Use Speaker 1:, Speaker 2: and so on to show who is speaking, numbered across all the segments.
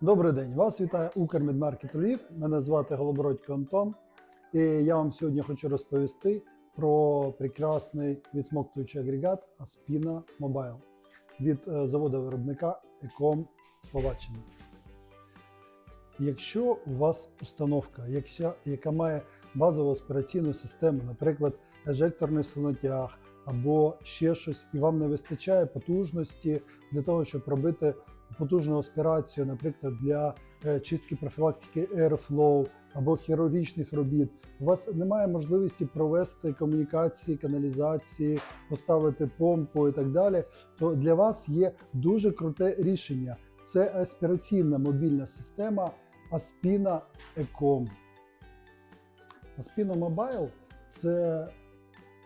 Speaker 1: Добрий день, вас вітає Укрмідмаркет Львів. Мене звати Голобородько Антон. І я вам сьогодні хочу розповісти про прекрасний відсмоктуючий агрегат Aspina Mobile від е, заводу виробника Ecom Словаччини. Якщо у вас установка, яка має базову аспіраційну систему, наприклад, ежекторний слонотяг або ще щось, і вам не вистачає потужності для того, щоб робити потужну аспірацію, наприклад, для е, чистки профілактики airflow або хірургічних робіт, у вас немає можливості провести комунікації, каналізації, поставити помпу і так далі, то для вас є дуже круте рішення. Це аспіраційна мобільна система Aspina Ecom. Aspina Mobile це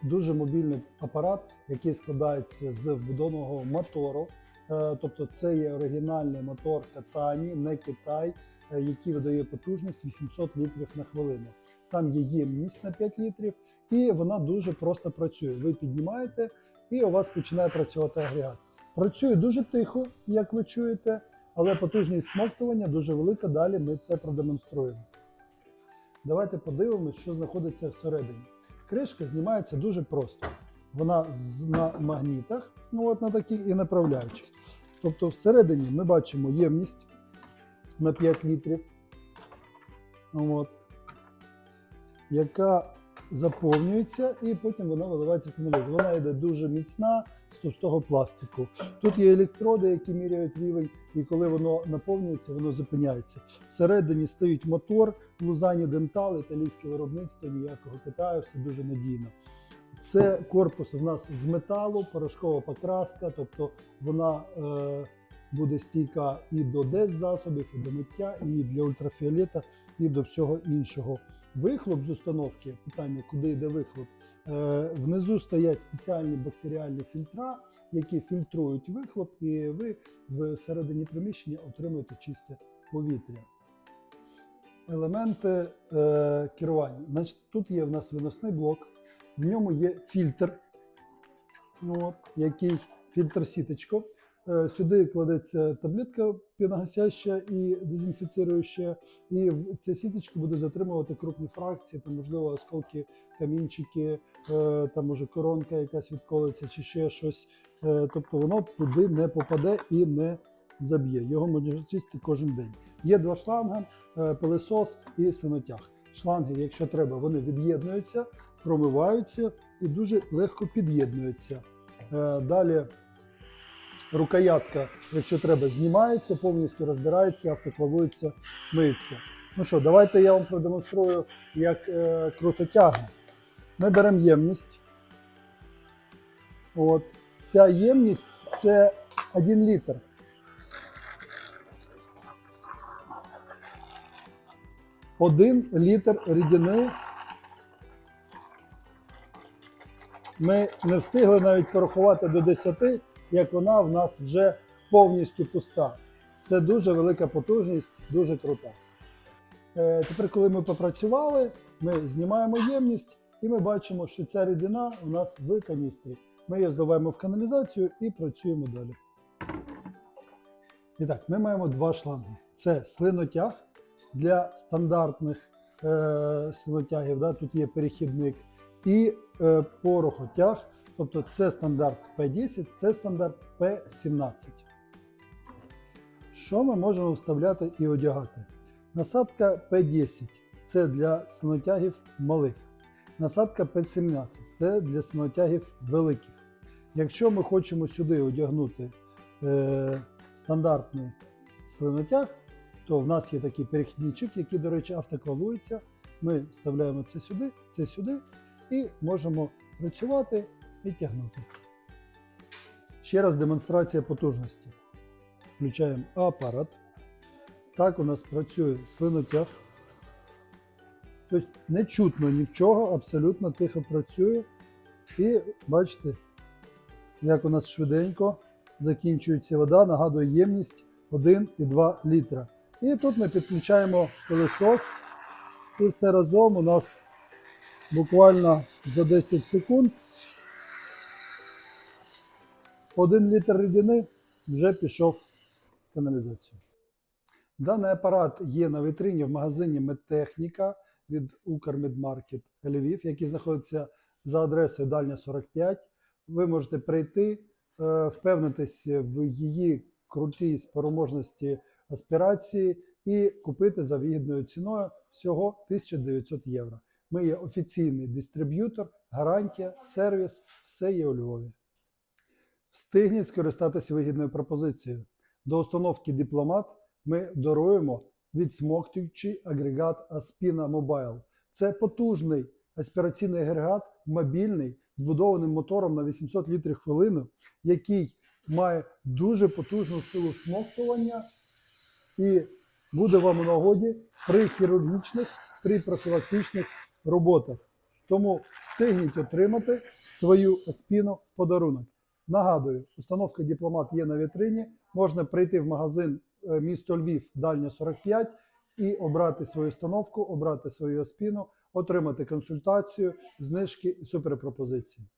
Speaker 1: дуже мобільний апарат, який складається з вбудованого мотору. Е, Тобто це є оригінальний мотор Катані, не Китай, е, який видає потужність 800 літрів на хвилину. Там є ємність на 5 літрів, і вона дуже просто працює. Ви піднімаєте, і у вас починає працювати агрегат. Працює дуже тихо, як ви чуєте, але потужність смоктування дуже велика. Далі ми це продемонструємо. Давайте подивимось, що знаходиться всередині. Кришка знімається дуже просто. Вона на магнітах, ну от на таких і направляючих. Тобто всередині ми бачимо ємність на 5 літрів, от, яка заповнюється, і потім вона виливається в каналізацію. Вона йде дуже міцна з товстого пластику. Тут є електроди, які міряють рівень, і коли воно наповнюється, воно зупиняється. Всередині стоїть мотор, Лузані Дентал, італійське виробництво, ніякого Китаю, все дуже надійно. Це корпус в нас з металу, порошкова покраска, тобто вона е, буде стійка і до дез засобів, і до миття, і для ультрафіолета, і до всього іншого. Вихлоп з установки, питання, куди йде вихлоп. Е, внизу стоять спеціальні бактеріальні фільтра, які фільтрують вихлоп, і ви всередині приміщення отримуєте чисте повітря. Елементи е, керування. Значить, тут є в нас виносний блок, в ньому є фільтр, от, який фільтр сіточко. Е, Сюди кладеться таблетка піногасяща і дезінфіцируюча, і ця сіточка буде затримувати крупні фракції, там, можливо, осколки, камінчики, е, там може коронка якась відколиться чи ще щось. Е, Тобто воно туди не попаде і не заб'є. Його можна чистити кожен день. Є два шланги, пилисос і слинотяг. Шланги, якщо треба, вони від'єднуються, промиваються і дуже легко під'єднуються. Е, Далі рукоятка, якщо треба, знімається, повністю розбирається, автоклавується, миється. Ну що, давайте я вам продемонструю, як е, круто тягне. Ми беремо ємність. От. Ця ємність це 1 літр. Один літр рідини. Ми не встигли навіть порахувати до 10, як вона в нас вже повністю пуста. Це дуже велика потужність, дуже крута. Е, тепер, коли ми попрацювали, ми знімаємо ємність і ми бачимо, що ця рідина у нас в каністрі. Ми її зливаємо в каналізацію і працюємо далі. І так, ми маємо два шланги: це слинотяг для стандартних е, слинотягів. Да? Тут є перехідник, і порохотяг. Тобто це стандарт P10, це стандарт P17. Що ми можемо вставляти і одягати? Насадка P10 це для слинотягів малих. Насадка P17 це для слинотягів великих. Якщо ми хочемо сюди одягнути е, стандартний слинотяг, то в нас є такий перехідничок, який, до речі, автоклавується. Ми вставляємо це сюди, це сюди і можемо працювати і тягнути. Ще раз демонстрація потужності. Включаємо апарат. Так у нас працює слинотяг. Тобто не чутно нічого, абсолютно тихо працює. І бачите, як у нас швиденько закінчується вода, нагадує ємність 1,2 літра. І тут ми підключаємо пилосос, і все разом у нас буквально за 10 секунд 1 літр рідини вже пішов в каналізацію. Даний апарат є на вітрині в магазині Медтехніка від Укрмедмаркет Львів, який знаходиться за адресою Дальня 45. Ви можете прийти, е, впевнитись в її крутій спроможності аспірації і купити за вигідною ціною всього 1900 євро. Ми є офіційний дистриб'ютор, гарантія, сервіс, все є у Львові. Встигніть скористатися вигідною пропозицією. До установки дипломат ми даруємо відсмоктуючий агрегат Aspina Mobile. Це потужний аспіраційний агрегат, мобільний, збудований мотором на 800 літрів хвилину, який має дуже потужну силу смоктування і буде вам у нагоді при хірургічних, при профілактичних роботах. Тому встигніть отримати свою спіну в подарунок. Нагадую, установка дипломат є на вітрині. Можна прийти в магазин е, місто Львів, дальня 45, і обрати свою установку, обрати свою спіну, отримати консультацію, знижки і суперпропозиції.